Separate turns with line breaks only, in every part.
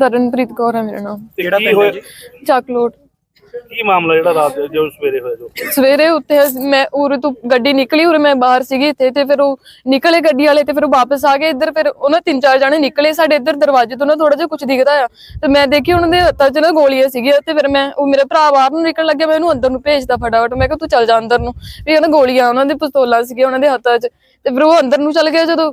ਤਰਨਪ੍ਰੀਤ ਕੌਰ ਹੈ ਮੇਰਾ ਨਾਮ।
ਕਿਹੜਾ ਪਿੰਡ ਹੈ ਜੀ?
ਚੱਕਲੋਟ।
ਕੀ ਮਾਮਲਾ ਜਿਹੜਾ ਰਾਤ ਦੇ- ਜੋ ਸਵੇਰੇ ਹੋਇਆ ਜੋ?
ਸਵੇਰੇ ਉੱਤੇ ਮੈਂ ਉਰੇ ਤੋਂ ਗੱਡੀ ਨਿਕਲੀ ਉਰੇ ਮੈਂ ਬਾਹਰ ਸੀਗੀ ਇੱਥੇ ਤੇ ਫਿਰ ਉਹ ਨਿਕਲੇ ਗੱਡੀ ਵਾਲੇ ਤੇ ਫਿਰ ਉਹ ਵਾਪਸ ਆ ਗਏ ਇੱਧਰ ਫਿਰ ਉਹਨਾਂ ਤਿੰਨ ਚਾਰ ਜਣੇ ਨਿਕਲੇ ਸਾਡੇ ਇੱਧਰ ਦਰਵਾਜ਼ੇ ਤੋਂ ਨਾ ਥੋੜਾ ਜਿਹਾ ਕੁਝ ਦਿਖਦਾ ਆ। ਤੇ ਮੈਂ ਦੇਖੀ ਉਹਨਾਂ ਦੇ ਹੱਥਾਂ 'ਚ ਨਾ ਗੋਲੀਆਂ ਸੀਗੀਆਂ ਤੇ ਫਿਰ ਮੈਂ ਉਹ ਮੇਰੇ ਭਰਾ ਬਾਹਰ ਨੂੰ ਨਿਕਲਣ ਲੱਗਿਆ ਮੈਂ ਉਹਨੂੰ ਅੰਦਰ ਨੂੰ ਭੇਜਦਾ ਫਟਾਫਟ ਮੈਂ ਕਿਹਾ ਤੂੰ ਚੱਲ ਜਾ ਅੰਦਰ ਨੂੰ। ਵੀ ਉਹਨਾਂ ਗੋਲੀਆਂ ਉਹਨਾਂ ਦੇ ਪਿਸਤੌਲਾਂ ਸੀਗੀਆਂ ਉਹਨਾਂ ਦੇ ਹੱਥਾਂ 'ਚ ਤੇ ਫਿਰ ਉਹ ਅੰਦਰ ਨੂੰ ਚੱਲ ਗਿਆ ਜਦੋਂ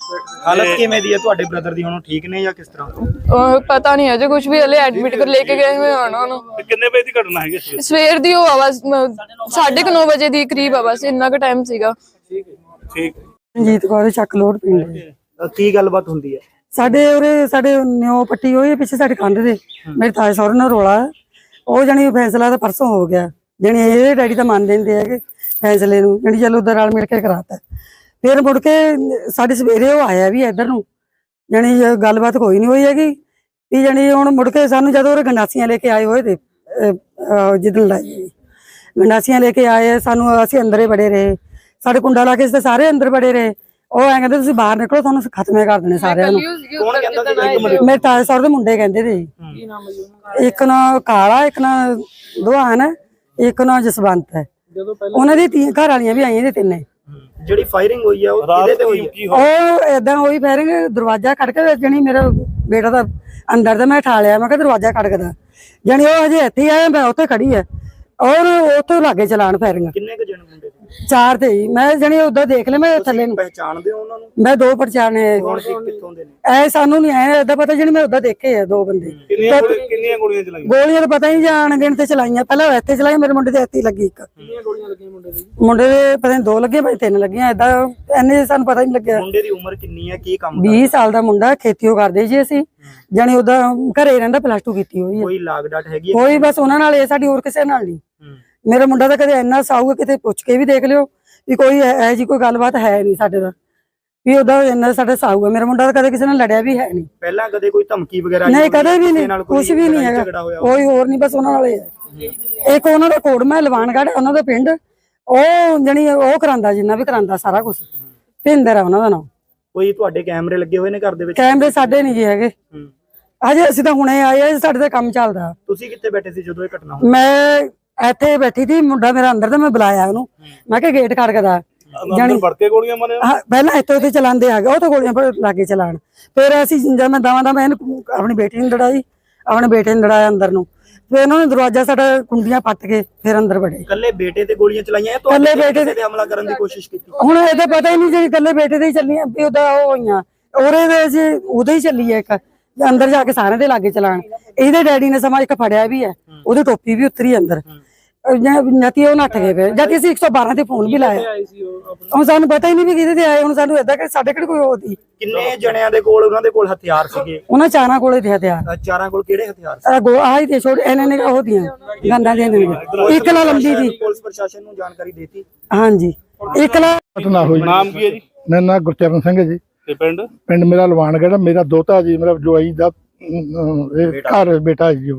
ਹਾਲਤ ਕਿਵੇਂ ਦੀ ਹੈ? ਤੁਹਾਡੇ ਬ੍ਰਦਰ ਦੀ ਹੁਣ ਉਹ ਠੀਕ ਨੇ ਜਾਂ ਕਿਸ ਤਰ੍ਹਾਂ?
ਉਹ ਪਤਾ ਨਹੀਂ ਅਜੇ ਕੁਝ ਵੀ ਹਲੇ ਐਡਮਿਟ ਕਰ ਲੈ ਕੇ ਗਏ ਹੋਏ ਹਨ ਉਹਨੂੰ।
ਤੇ ਕਿੰਨੇ ਵਜੇ ਦੀ ਘਟਨਾ ਹੈਗੀ ਸਵੇਰੇ
ਸਵੇਰ ਦੀ ਉਹ ਆਵਾਜ਼ 9:30 ਵਜੇ ਦੀ ਕਰੀਬ ਆ ਬਸ ਇੰਨਾ ਕੁ ਟਾਈਮ ਸੀਗਾ।
ਠੀਕ।
ਰਣਜੀਤ ਕੌਰ ਚੱਕ ਲੋੜ ਪਿੰਡ।
ਅ, ਕੀ ਗੱਲਬਾਤ ਹੁੰਦੀ ਹੈ?
ਸਾਡੇ ਉਰੇ ਸਾਡੇ ਨਿਓ ਪੱਟੀ ਹੋਈ ਹੈ ਪਿੱਛੇ ਸਾਡੇ ਕੰਧ ਦੇ। ਮੇਰੇ ਤਾਏ ਸਹੁਰੇ ਨਾਲ ਰੋਲਾ ਹੈ। ਉਹ ਜਣੀ ਫੈਸਲਾ ਤਾਂ ਪਰਸੋਂ ਹੋ ਗਿਆ। ਜਣੀ ਇਹ ਡੈਡੀ ਤਾਂ ਮੰਨ ਲੈਂਦੇ ਹੈਗੇ ਫੈਸਲੇ ਨੂੰ। ਜਣੀ ਚਲੋ ਉਧਰ ਨਾਲ ਮਿਲ ਕੇ ਕਰਾਤਾ। ਫਿਰ ਮੁੜ ਕੇ ਸਾਡੇ ਸਵੇਰੇ ਉਹ ਆਇਆ ਵੀ ਇੱਧਰ ਨੂੰ ਜਣੀ ਗੱਲਬਾਤ ਕੋਈ ਨਹੀਂ ਹੋਈ ਹੈਗੀ ਵੀ ਜਣੀ ਹੁਣ ਮੁੜ ਕੇ ਸਾਨੂੰ ਜਦੋਂ ਉਹ ਗੰਡਾਸੀਆਂ ਲੈ ਕੇ ਆਏ ਹੋਏ ਤੇ ਜਿੱਦਣ ਲਾਈ। ਗੰਡਾਸੀਆਂ ਲੈ ਕੇ ਆਏ ਸਾਨੂੰ ਅਸੀਂ ਅੰਦਰੇ ਬੜੇ ਰਹੇ ਸਾਡੇ ਕੁੰਡਾ ਲਾ ਕੇ ਅਸੀਂ ਸਾਰੇ ਅੰਦਰ ਬੜੇ ਰਹੇ ਉਹ ਐਂ ਕਹਿੰਦੇ ਤੁਸੀਂ ਬਾਹਰ ਨਿਕਲੋ ਤੁਹਾਨੂੰ ਖਤਮੇ ਕਰ ਦੇਣੇ ਸਾਰਿਆਂ ਨੂੰ।
ਕੌਣ ਕਹਿੰਦਾ ਸੀ? ਇੱਕ ਮਿੰਟ
ਮੇਰੇ ਤਾਏ ਸਹੁਰੇ ਦੇ ਮੁੰਡੇ ਕਹਿੰਦੇ ਤੇ ਇੱਕ ਨਾ ਕਾਲਾ ਇੱਕ ਨਾ ਦੁਹਾਨ ਹੈ, ਇੱਕ ਨਾ ਜਸਵੰਤ। ਹੈ ਉਹਨਾਂ ਦੀ ਤੀ ਘਰ ਵਾਲੀਆਂ ਵੀ ਆਈਆਂ ਨੇ ਤਿੰਨੇ।
ਜਿਹੜੀ ਫਾਇਰਿੰਗ ਹੋਈ ਹੈ ਉਹ ਕਿਹਦੇ ਤੇ ਹੋਈ
ਕੀ
ਹੈ
ਕੀ ਹੋਇਆ?
ਉਹ ਏਦਾਂ ਹੋਈ ਫੈਰਿੰਗ ਦਰਵਾਜ਼ਾ ਖੜਕ ਜਣੀ ਮੇਰਾ ਬੇਟਾ ਦਾ ਅੰਦਰ ਦਾ ਮੈਂ ਠਾ ਲਿਆ ਮੈਂ ਕਿਹਾ ਦਰਵਾਜ਼ਾ ਖੜਕਦਾ ਜਣੀ ਉਹ ਹਜੇ ਇੱਥੇ ਹੀ ਆਇਆ ਮੈਂ ਉੱਥੇ ਖੜੀ ਹੈ ਔਰ ਉੱਥੇ ਲਾਗੇ ਚਲਾਣ ਫੈਰਿੰਗ
ਕਿੰਨੇ ਕੁ ਜਣ ਮੁੰਡੇ ਸੀ?
ਚਾਰ ਤੇ ਹੀ ਮੈਂ ਜਣੀ ਉਦਾਂ ਦੇਖ ਲਿਆ ਮੈਂ ਥੱਲੇ ਨੂੰ।
ਪਹਿਚਾਣਦੇ ਹੋ ਉਹਨਾਂ ਨੂੰ?
ਮੈਂ ਦੋ ਪਰਚਾਣੇ
ਕੌਣ ਸੀ ਕਿੱਥੋਂ ਦੇ ਨੇ?
ਐ ਸਾਨੂੰ ਨਹੀਂ ਐ ਏਦਾਂ ਪਤਾ ਜਿਹੜੀ ਮੈਂ ਉਦਾਂ ਦੇਖੇ ਆ ਦੋ ਬੰਦੇ।
ਕਿੰਨੀਆਂ ਗੋਲੀਆਂ ਕਿੰਨੀਆਂ ਗੋਲੀਆਂ ਚਲਾਈਆਂ?
ਗੋਲੀਆਂ ਤਾਂ ਪਤਾ ਹੀ ਨਹੀਂ ਜਾਣ ਗਿਣ ਤੇ ਚਲਾਈਆਂ। ਪਹਿਲਾਂ ਇੱਥੇ ਚਲਾਈ ਮੇਰੇ ਮੁੰਡੇ ਦੇ ਇੱਥੇ ਲੱਗੀ ਇੱਕ।
ਕਿੰਨੀਆਂ ਗੋਲੀਆਂ ਲੱਗੀਆਂ ਮੁੰਡੇ ਦੀ?
ਮੁੰਡੇ ਦੇ ਪਤਾ ਨਹੀਂ ਦੋ ਲੱਗੇ ਭਾਈ ਤਿੰਨ ਲੱਗੀਆਂ। ਏਦਾਂ ਐਨੇ ਸਾਨੂੰ ਪਤਾ ਹੀ ਨਹੀਂ ਲੱਗਿਆ।
ਮੁੰਡੇ ਦੀ ਉਮਰ ਕਿੰਨੀ ਹੈ ਕੀ ਕੰਮ
20 ਸਾਲ ਦਾ ਮੁੰਡਾ ਖੇਤੀਓ ਕਰਦੇ ਜੀ ਅਸੀਂ। ਜਾਣੀ ਉਹਦਾ ਘਰੇ ਰਹਿੰਦਾ ਪਲੱਸ 2 ਕੀਤੀ ਹੋਈ ਹੈ
ਕੋਈ ਲਾਗ ਡਾਟ ਹੈਗੀ ਹੈ
ਕੋਈ ਬਸ ਉਹਨਾਂ ਨਾਲ ਇਹ ਸਾਡੀ ਹੋਰ ਕਿਸੇ ਨਾਲ ਨਹੀਂ
ਹੂੰ।
ਮੇਰਾ ਮੁੰਡਾ ਤਾਂ ਕਦੇ ਇੰਨਾ ਸਾਊਗਾ ਕਿਤੇ ਪੁੱਛ ਕੇ ਵੀ ਦੇਖ ਲਿਓ ਵੀ ਕੋਈ ਐ ਜੀ ਕੋਈ ਗੱਲਬਾਤ ਹੈ ਨਹੀਂ ਸਾਡੇ ਦਾ ਵੀ ਉਹਦਾ ਇੰਨਾ ਸਾਡਾ ਸਾਊ ਹੈ ਮੇਰਾ ਮੁੰਡਾ ਤਾਂ ਕਦੇ ਕਿਸੇ ਨਾਲ ਲੜਿਆ ਵੀ ਹੈ ਨਹੀਂ।
ਪਹਿਲਾਂ ਕਦੇ ਕੋਈ ਧਮਕੀ ਵਗੈਰਾ
ਨਹੀਂ? ਕਦੇ ਵੀ ਨਹੀਂ ਕੁਝ ਵੀ ਨਹੀਂ ਹੈਗਾ? ਕੋਈ ਹੋਰ ਨਹੀਂ ਬਸ ਉਹਨਾਂ ਨਾਲ ਹੀ। ਹੈ ਇੱਕ ਉਹਨਾਂ ਦਾ ਕੋੜਮਾ ਹੈ ਲਵਾਨਗੜ੍ਹ ਉਹਨਾਂ ਦਾ ਪਿੰਡ। ਉਹ ਜਣੀ ਉਹ ਕਰਾਂਦਾ ਜਿੰਨਾ ਵੀ ਕਰਾਂਦਾ ਸਾਰਾ ਕੁਝ ਭਿੰਦਰ ਆ ਉਹਨਾਂ ਦਾ ਨਾਮ।
ਕੋਈ ਤੁਹਾਡੇ ਕੈਮਰੇ ਲੱਗੇ ਹੋਏ ਨੇ ਘਰ ਦੇ ਵਿੱਚ?
ਕੈਮਰੇ ਸਾਡੇ ਨਹੀਂ ਜੀ ਹੈਗੇ।
ਹੂੰ।
ਅਜੇ ਅਸੀਂ ਤਾਂ ਹੁਣੇ ਆਏ ਆ ਸਾਡੇ ਦਾ ਕੰਮ ਚੱਲਦਾ।
ਤੁਸੀਂ ਕਿੱਥੇ ਬੈਠੇ ਸੀ ਜਦੋਂ ਇਹ ਘਟਨਾ ਹੋਈ?
ਮੈਂ ਇੱਥੇ ਬੈਠੀ ਸੀ ਮੁੰਡਾ ਮੇਰਾ ਅੰਦਰ ਤੇ ਮੈਂ ਬੁਲਾਇਆ ਉਹਨੂੰ। ਮੈਂ ਕਿਹਾ ਗੇਟ ਖੜਕਦਾ
ਵੜ ਕੇ ਗੋਲੀਆਂ ਮਾਰੇ
ਪਹਿਲਾਂ ਇੱਥੇ ਉੱਥੇ ਚਲਾਉਂਦੇ ਆ ਗਏ ਉਹ ਤਾਂ ਗੋਲੀਆਂ ਪਰ ਲਾਗੇ ਚਲਾਣ ਫਿਰ ਅਸੀਂ ਜਦ ਮੈਂ ਦਵਾਂ ਦਾ ਮੈਂ ਇਹਨੂੰ ਆਪਣੀ ਬੇਟੀ ਨੂੰ ਲੜਾਈ ਆਪਣੇ ਬੇਟੇ ਨੂੰ ਲੜਾਇਆ ਅੰਦਰ ਨੂੰ। ਫਿਰ ਉਹਨਾਂ ਨੇ ਦਰਵਾਜ਼ਾ ਸਾਡਾ ਕੁੰਡੀਆਂ ਪੱਟ ਕੇ ਫਿਰ ਅੰਦਰ ਵੜੇ।
ਇਕੱਲੇ ਬੇਟੇ ਤੇ ਗੋਲੀਆਂ ਚਲਾਈਆਂ
ਇਕੱਲੇ
ਤੁਹਾਡੇ
ਬੇਟੇ
ਬੇਟੇ ਤੇ ਹਮਲਾ ਕਰਨ ਦੀ ਕੋਸ਼ਿਸ਼ ਕੀਤੀ?
ਹੁਣ ਇਹ ਤਾਂ ਪਤਾ ਹੀ ਨਹੀਂ ਜੇ ਇਕੱਲੇ ਬੇਟੇ ਦੇ ਹੀ ਚੱਲੀਆਂ ਵੀ ਉਹਦਾ ਉਹ ਹੋਈਆਂ। ਉਹਦੇ ਦੇ ਜੀ ਉਹਦੇ ਹੀ ਚੱਲੀ ਹੈ ਇੱਕ ਅੰਦਰ ਜਾ ਕੇ ਸਾਰਿਆਂ ਦੇ ਲਾਗੇ ਚਲਾਣ ਇਹਦੇ ਡੈਡੀ ਨੇ ਸਮਾਂ ਇੱਕ ਫੜਿਆ ਵੀ ਹੈ ਉਹਦੀ ਟੋਪੀ ਵੀ ਉਤਰੀ ਅੰਦਰ। ਨਤੀ ਉਹ ਨੱਠ ਗਏ ਫਿਰ। ਜਦ ਅਸੀਂ 112 ਤੇ ਫੋਨ ਵੀ ਲਾਇਆ। ਹੁਣ ਸਾਨੂੰ ਪਤਾ ਹੀ ਨਹੀਂ ਵੀ ਕਿਹਦੇ ਤੇ ਆਏ। ਹੁਣ ਸਾਨੂੰ ਏਦਾਂ ਕਿ ਸਾਡੇ ਕਿਹੜੇ ਕੋਈ ਹੋਦੀ
ਕਿੰਨੇ ਜਣਿਆਂ ਦੇ ਕੋਲ ਉਹਨਾਂ ਦੇ ਕੋਲ ਹਥਿਆਰ ਸੀਗੇ?
ਉਹਨਾਂ ਚਾਰਾਂ ਕੋਲੇ ਤੇ ਹਥਿਆਰ।
ਅ, ਚਾਰਾਂ ਕੋਲ ਕਿਹੜੇ ਹਥਿਆਰ ਸੀ?
ਆ ਗੋ ਆਹੀ ਤੇ ਛੋੜ ਇਹਨਾਂ ਨੇ ਉਹਦੀਆਂ ਗੰਦਾਂ ਦੀਆਂ ਨੇ ਇੱਕ ਲਾ ਲੰਬੀ ਦੀ
ਪੁਲਿਸ ਪ੍ਰਸ਼ਾਸਨ ਨੂੰ ਜਾਣਕਾਰੀ ਦਿੱਤੀ।
ਹਾਂਜੀ। ਇੱਕ ਲਾ
ਘਟਨਾ ਹੋਈ
ਨਾਮ ਕੀ ਹੈ ਜੀ?
ਮੇਰਾ ਨਾਮ ਗੁਰਚਰਨ ਸਿੰਘ ਹੈ ਜੀ।
ਤੇ ਪਿੰਡ?
ਪਿੰਡ ਮੇਰਾ ਲਵਾਨਗੜ੍ਹ ਮੇਰਾ ਦੋਤਾ ਜੀ ਮੇਰਾ ਜਵਾਈ ਦਾ ਇਹ ਘਰ ਬੇਟਾ ਜੀ।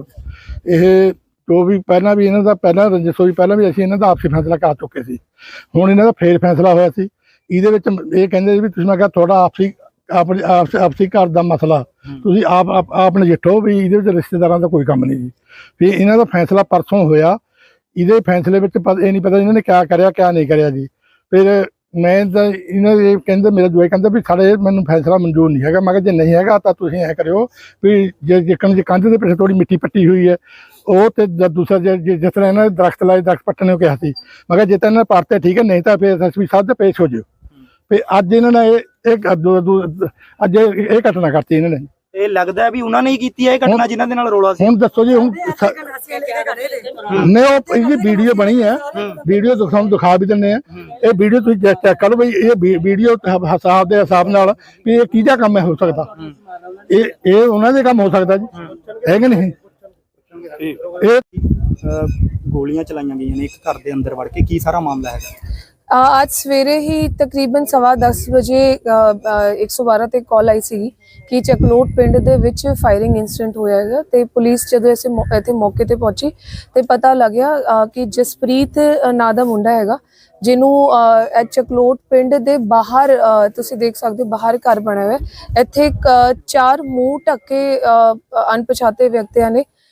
ਇਹ ਜੋ ਵੀ ਪਹਿਲਾਂ ਵੀ ਇਹਨਾਂ ਦਾ ਪਹਿਲਾਂ ਰਜਿਸ ਹੋਈ ਪਹਿਲਾਂ ਵੀ ਅਸੀਂ ਇਹਨਾਂ ਦਾ ਆਪਸੀ ਫੈਸਲਾ ਕਰ ਚੁੱਕੇ ਸੀ। ਹੁਣ ਇਹਨਾਂ ਦਾ ਫੇਰ ਫੈਸਲਾ ਹੋਇਆ ਸੀ। ਇਹਦੇ ਵਿੱਚ ਇਹ ਕਹਿੰਦੇ ਵੀ ਤੁਸੀਂ ਮੈਂ ਕਿਹਾ ਤੁਹਾਡਾ ਆਪਸੀ ਆਪਣੀ ਆਪਸ- ਘਰ ਦਾ ਮਸਲਾ। ਤੁਸੀਂ ਆਪ ਆਪ ਨਜਿੱਠੋ ਵੀ ਇਹਦੇ ਵਿੱਚ ਰਿਸ਼ਤੇਦਾਰਾਂ ਦਾ ਕੋਈ ਕੰਮ ਨਹੀਂ ਜੀ। ਵੀ ਇਹਨਾਂ ਦਾ ਫੈਸਲਾ ਪਰਸੋਂ ਹੋਇਆ। ਇਹਦੇ ਫੈਸਲੇ ਵਿੱਚ ਇਹ ਨਹੀਂ ਪਤਾ ਇਹਨਾਂ ਨੇ ਕਿਆ ਕਰਿਆ ਕਿਆ ਨਹੀਂ ਕਰਿਆ ਜੀ। ਫਿਰ ਮੈਂ ਤਾਂ ਇਹਨਾਂ ਦੇ ਕਹਿੰਦੇ ਮੇਰਾ ਜਵਾਈ ਕਹਿੰਦਾ ਵੀ ਸਾਡੇ ਮੈਨੂੰ ਫੈਸਲਾ ਮਨਜ਼ੂਰ ਨਹੀਂ ਹੈਗਾ। ਮੈਂ ਕਿਹਾ ਜੇ ਨਹੀਂ ਹੈਗਾ ਤਾਂ ਤੁਸੀਂ ਐ ਕਰਿਓ ਵੀ ਜੇ ਜਿੱਕਣ ਜੇ ਕੰਧ ਦੇ ਪਿੱਛੇ ਥੋੜੀ ਮਿੱਟੀ ਪੱਟੀ ਹੋਈ ਹੈ ਉਹ ਤੇ ਦੂਸਰਾ ਜਿਸ ਤਰ੍ਹਾਂ ਇਹਨਾਂ ਨੇ ਦਰਖਤ ਲਾਏ ਦਰਖਤ ਪੱਟਣ ਨੂੰ ਕਿਹਾ ਸੀ। ਮੈਂ ਕਿਹਾ ਜੇ ਤਾਂ ਇਹਨਾਂ ਨੇ ਪੜਤੇ ਠੀਕ ਹੈ ਨਹੀਂ ਤਾਂ ਫਿਰ ਅਸੀਂ ਸੱਦ ਪੇਸ਼ ਹੋ ਜਿਓ। ਵੀ ਅੱਜ ਇਹਨਾਂ ਨੇ ਇਹ ਇਹ ਅੱਜ ਇਹ ਇਹ ਘਟਨਾ ਕਰਤੀ ਇਹਨਾਂ ਨੇ।
ਇਹ ਲੱਗਦਾ ਵੀ ਉਹਨਾਂ ਨੇ ਹੀ ਕੀਤੀ ਹੈ ਇਹ ਘਟਨਾ ਜਿਨ੍ਹਾਂ ਦੇ ਨਾਲ ਰੋਲਾ ਸੀ।
ਹੁਣ ਦੱਸੋ ਜੀ ਹੁਣ ਨਹੀਂ ਉਹ ਇਹਦੀ ਵੀਡੀਓ ਬਣੀ ਹੈ। ਵੀਡੀਓ ਤੁਹਾਨੂੰ ਦਿਖਾ ਵੀ ਦਿੰਨੇ ਆ। ਇਹ ਵੀਡੀਓ ਤੁਸੀਂ ਚੈੱਕ ਕਰੋ ਬਈ ਇਹ ਵੀਡੀਓ ਹਿਸਾਬ ਦੇ ਹਿਸਾਬ ਨਾਲ ਵੀ ਇਹ ਕਿਹਦਾ ਕੰਮ ਹੈ ਹੋ ਸਕਦਾ। ਇਹ ਇਹ ਉਹਨਾਂ ਦੇ ਕੰਮ ਹੋ ਸਕਦਾ ਜੀ। ਹੈ ਕਿ ਨਹੀਂ? ਇਹ
ਗੋਲੀਆਂ ਚਲਾਈਆਂ ਗਈਆਂ ਨੇ ਇੱਕ ਘਰ ਦੇ ਅੰਦਰ ਵੜ ਕੇ। ਕੀ ਸਾਰਾ ਮਾਮਲਾ ਹੈਗਾ?
ਅੱਜ ਸਵੇਰੇ ਹੀ ਤਕਰੀਬਨ ਸਵਾ ਵਜੇ 112 ਤੇ ਕਾਲ ਆਈ ਸੀ ਕਿ ਚਕਲੋਟ ਪਿੰਡ ਦੇ ਵਿੱਚ ਫਾਇਰਿੰਗ ਇਨਸੀਡੈਂਟ ਹੋਇਆ ਹੈਗਾ ਤੇ ਪੁਲਿਸ ਜਦੋਂ ਇਸੇ ਇੱਥੇ ਮੌਕੇ ਤੇ ਪਹੁੰਚੀ ਤੇ ਪਤਾ ਲੱਗਿਆ ਕਿ ਜਸਪ੍ਰੀਤ ਨਾਂ ਦਾ ਮੁੰਡਾ ਹੈਗਾ, ਜਿਹਨੂੰ ਚਕਲੋਟ ਪਿੰਡ ਦੇ ਬਾਹਰ ਤੁਸੀਂ ਦੇਖ ਸਕਦੇ ਹੋ, ਬਾਹਰ ਘਰ ਬਣਿਆ ਹੋਇਆ। ਇੱਥੇ ਚਾਰ ਮੂੰਹ ਢੱਕੇ ਅਣਪਛਾਤੇ ਵਿਅਕਤੀਆਂ ਨੇ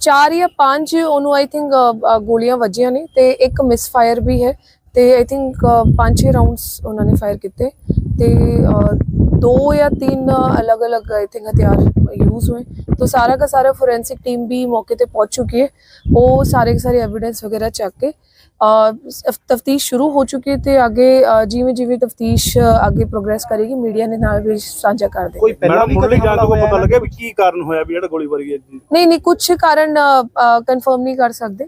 ਚਾਰ ਜਾਂ ਪੰਜ ਉਹਨੂੰ ਆਈ ਥਿੰਕ ਗੋਲੀਆਂ ਵੱਜੀਆਂ ਨੇ ਤੇ ਇੱਕ ਮਿਸ ਫਾਇਰ ਵੀ ਹੈ ਤੇ ਆਈ ਥਿੰਕ ਪੰਜ ਛੇ ਰਾਉਂਡਸ ਉਹਨਾਂ ਨੇ ਫਾਇਰ ਕੀਤੇ ਤੇ ਅ, ਦੋ ਜਾਂ ਤਿੰਨ ਅਲੱਗ-ਅਲੱਗ ਆਈ ਥਿੰਕ ਹਥਿਆਰ ਯੂਜ਼ ਹੋਏ तो सारा का सारा फोरेंसिक टीम भी मौके पे पहुंच चुकी है वो सारे के सारे एविडेंस वगैरह चेक के ਤਫਤੀਸ਼ ਸ਼ੁਰੂ ਹੋ ਚੁੱਕੀ ਹੈ ਤੇ ਅੱਗੇ ਜਿਵੇਂ ਜਿਵੇਂ ਤਫਤੀਸ਼ ਅੱਗੇ ਪ੍ਰੋਗਰੈਸ ਕਰੇਗੀ ਮੀਡੀਆ ਦੇ ਨਾਲ ਵੀ ਸਾਂਝਾ ਕਰ ਦੇ
ਕੋਈ ਪਹਿਲਾਂ
ਮੁੱਢਲੀ ਜਾਂਚ ਤੋਂ ਪਤਾ ਲੱਗਿਆ ਵੀ ਕੀ ਕਾਰਨ ਹੋਇਆ ਵੀ ਜਿਹੜਾ ਗੋਲੀਬਾਰੀ ਹੈ
ਨਹੀਂ ਨਹੀਂ ਕੁਝ ਕਾਰਨ ਕਨਫਰਮ ਨਹੀਂ ਕਰ ਸਕਦੇ।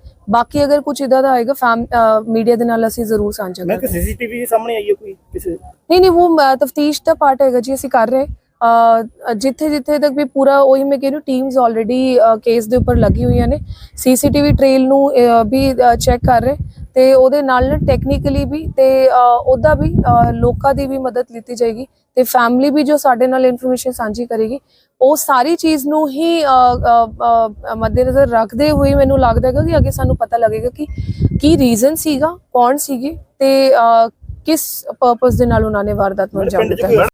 ਬਾਕੀ ਅਗਰ ਕੁਝ ਇਦਾਂ ਦਾ ਆਏਗਾ ਫੈਮ ਮੀਡੀਆ ਦੇ ਨਾਲ ਅਸੀਂ ਜ਼ਰੂਰ ਸਾਂਝਾ
ਮੈਂ ਕਿ
ਕਰਾਂਗੇ।
ਸੀਸੀਟੀਵੀ ਸਾਹਮਣੇ ਆਈ ਹੈ ਕੋਈ ਕਿਸੇ?
ਨਹੀਂ ਨਹੀਂ ਉਹ ਤਫਤੀਸ਼ ਦਾ ਪਾਰਟ ਹੈਗਾ ਜੀ ਅਸੀਂ ਕਰ ਰਹੇ ਜਿੱਥੇ ਜਿੱਥੇ ਤੱਕ ਵੀ ਪੂਰਾ ਉਹੀ ਮੈਂ ਕਹਿ ਰਹੀ ਟੀਮਸ ਆਲਰੇਡੀ ਕੇਸ ਦੇ ਉੱਪਰ ਲੱਗੀ ਹੋਈਆਂ ਨੇ। ਸੀਸੀਟੀਵੀ ਟ੍ਰੇਲ ਨੂੰ ਵੀ ਚੈੱਕ ਕਰ ਰਹੇ। ਤੇ ਉਹਦੇ ਨਾਲ ਟੈਕਨੀਕਲੀ ਵੀ ਤੇ ਉਹਦਾ ਵੀ ਲੋਕਾਂ ਦੀ ਵੀ ਮਦਦ ਲਿੱਤੀ ਜਾਏਗੀ ਤੇ ਫੈਮਿਲੀ ਵੀ ਜੋ ਸਾਡੇ ਨਾਲ ਇਨਫੋਰਮੇਸ਼ਨ ਸਾਂਝੀ ਕਰੇਗੀ ਉਹ ਸਾਰੀ ਚੀਜ਼ ਨੂੰ ਹੀ ਮੱਦੇਨਜ਼ਰ ਰੱਖਦੇ ਹੋਏ ਮੈਨੂੰ ਲੱਗਦਾ ਹੈਗਾ ਕਿ ਅੱਗੇ ਸਾਨੂੰ ਪਤਾ ਲੱਗੇਗਾ ਕਿ ਕੀ ਰੀਜ਼ਨ ਸੀਗਾ ਕੌਣ ਸੀਗੇ ਤੇ ਕਿਸ ਪਰਪਸ ਦੇ ਨਾਲ ਉਹਨਾਂ ਨੇ ਵਾਰਦਾਤ ਨੂੰ ਅੰਜਾਮ ਦਿੱਤਾ।